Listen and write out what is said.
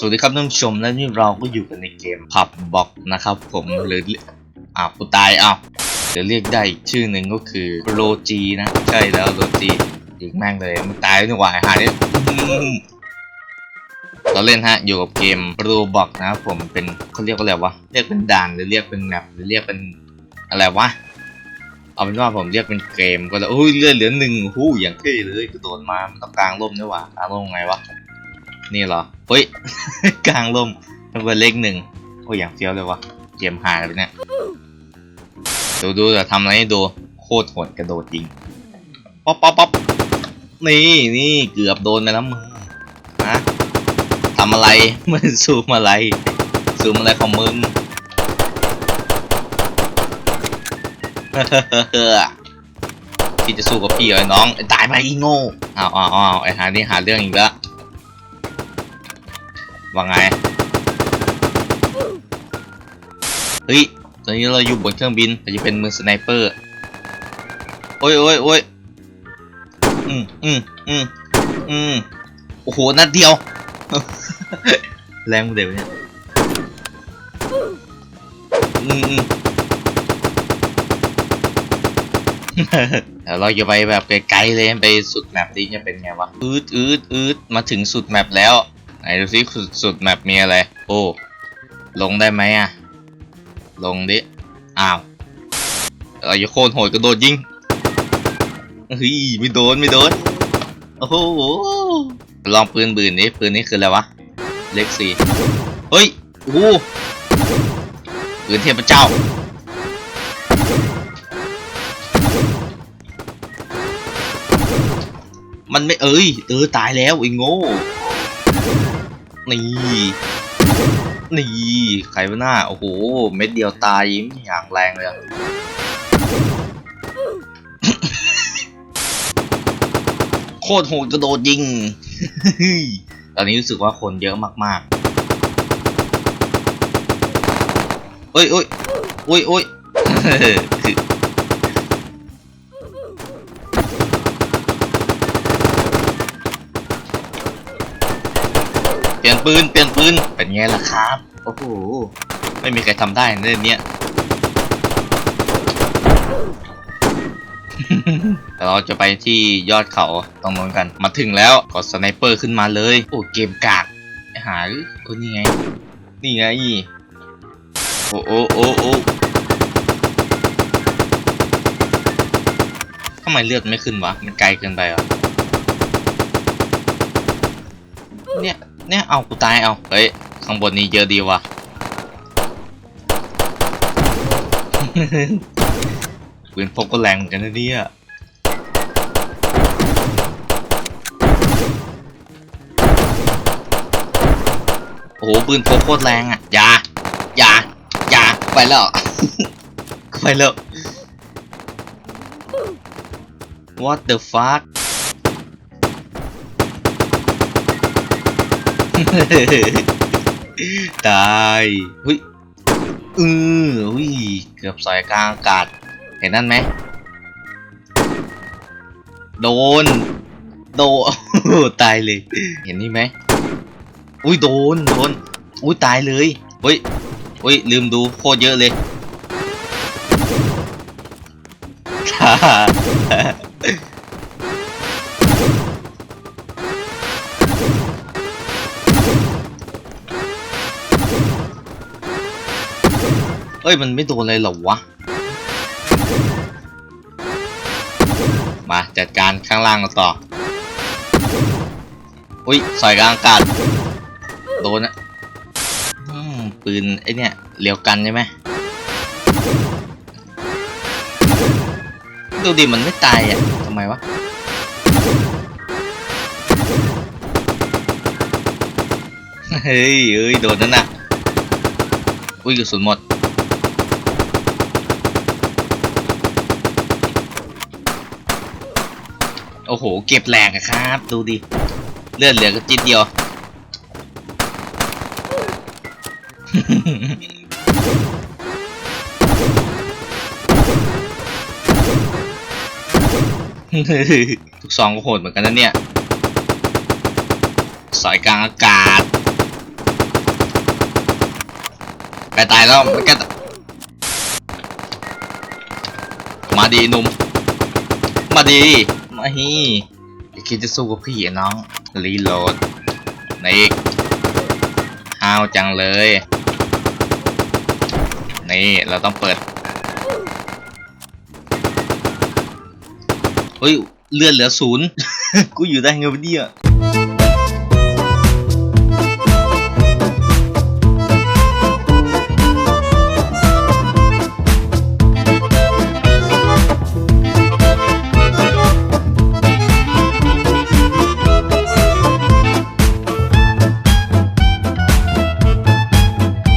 สวัสดีครับท่านผู้ชมและนี่เราก็อยู่กันในเกมผับบ็อกนะครับ ผมหรืออ้าวกูตายอ้าวเดี๋ยวเรียกได้อีกชื่อหนึ่งก็คือโรจีนะใช่แล้วโรจียิงแม่งเลยมันตายแล้วนี่หว่าหาเนี่ยเราเล่นฮะอยู่กับเกมโรบ็อกนะครับผมเป็นเขาเรียกว่าอะไรวะเรียกเป็นด่านหรือเรียกเป็นแมปหรือเรียกเป็นอะไรวะเอาเป็นว่าผมเรียกเป็นเกมก็แล้วโอ้ยเลือดเหลือหนึ่งหู้อย่างเท่เลยกระโดดมามันต้องกลางร่มด้วยว่ะกลางร่มไงวะ นี่เหรอเฮ้ย กลางลมมันเป็นเลขหนึ่งโอ้ยอย่างเฟี้ยวเลยวะเกมหายไปเนี่ยดูดูเดี๋ยวทำอะไรให้ดูโคตรโหดกระโดดยิงป๊อปป๊อปป๊อปนี่นี่เกือบโดนไปแล้วมึงนะทำอะไรมึงซูมอะไรซูมอะไรของมึงที่จะสู้กับพี่เหรอไอ้น้องตายไปอีโง่อ้าวอ้าวอ้าวไอ้หานี่หาเรื่องอีกแล้ว ว่าไง เฮ้ย ตอนนี้เราอยู่บนเครื่องบิน แต่จะเป็นมือสไนเปอร์ โอ้ยโอ้ยโอ้ยอืมอืมอืมอืมโอ้โห นัดเดียว แรงเดี๋ยวเนี่ยอืมอืมเดี๋ยวเราจะไปแบบไกลๆเลยไปสุดแมปนี้จะเป็นไงวะ อืดอืดอืดมาถึงสุดแมปแล้ว นดูซิสุดสุดแมปมีอะไร โอ้ ลงได้ไหมอะ ลงดิ อ้าวเราจะโค่นโหดกระโดดยิงเฮ้ยไม่โดนไม่โดน โอ้โห ลองปืนบืนนี้ปืนนี้คืออะไรวะ เลขสี่เฮ้ย โอ้ปืนเทพเจ้า มันไม่เอ้ยเออตายแล้วไอ้โง่ นี่นี่ไขวะหน้าโอ้โหเม็ดเดียวตายไม่อย่างแรงเลยอะโคตรโหดกระโดดยิงตอนนี้รู้สึกว่าคนเยอะมากๆเอ้ยเอ้ยเอ้ยเอ้ย นปืนเปลี่ยนปืนเป็นไงล่ะครับโอ้โหไม่มีใครทำได้ในเรื่องเนี้ย แต่เราจะไปที่ยอดเขาตรงนู้นกัน มาถึงแล้วกดสไนเปอร์ขึ้นมาเลย โอ้เกมกากไอ้หาเออนี่ไง นี่ไงโอ้โอ้โอ้โอ้ทำไมเลือดไม่ขึ้นวะ มันไกลเกินไปเหรอเนี่ย เนี่ย เอากูตายเอา เฮ้ย ข้างบนนี้เยอะดีว่ะ ปืนพกก็แรงเหมือนกันนะเนี่ยโอ้โหปืนพกโคตรแรงอะ อย่า อย่า อย่า ไปแล้ว ไปแล้ว What the fuck ตายเฮ้ยอืออุ้ยเกือบสายกลางอากาศ เห็นนั่นไหม โดน โดนตายเลย เห็นนี่ไหม อุ้ยโดน โดน อุ้ยตายเลยเฮ้ยอุ้ยลืมดูโคตรเยอะเลย อ้ยมันไม่โดนเลยเหรอวะ มาจัดการข้างล่างกันต่อ อุ้ยสอยกลางอากาศโดนอะอืมปืนไอเนี่ยเลียวกันใช่ไหมดูดิมันไม่ตายอะทำไมวะเฮ้ยเอ้ยโดนนั่นน่ะ อุ้ยกระสุนหมด โอ้โห เก็บแหลกอะครับ ดูดิ เลือดเหลือก็จิตเดียว ทุกซองก็โหดเหมือนกันนะเนี่ย สายกลางอากาศกล้ตายแล้วมันใกล้มาดีหนุ่ม มาดี มาฮีอย่าคิดจะสู้กับพี่อะน้อง รีโหลดนอีกห้าวจังเลย นี่ เราต้องเปิดเฮ้ย เลือดเหลือศูนย์ กูอยู่ได้ไงวะเนี่ย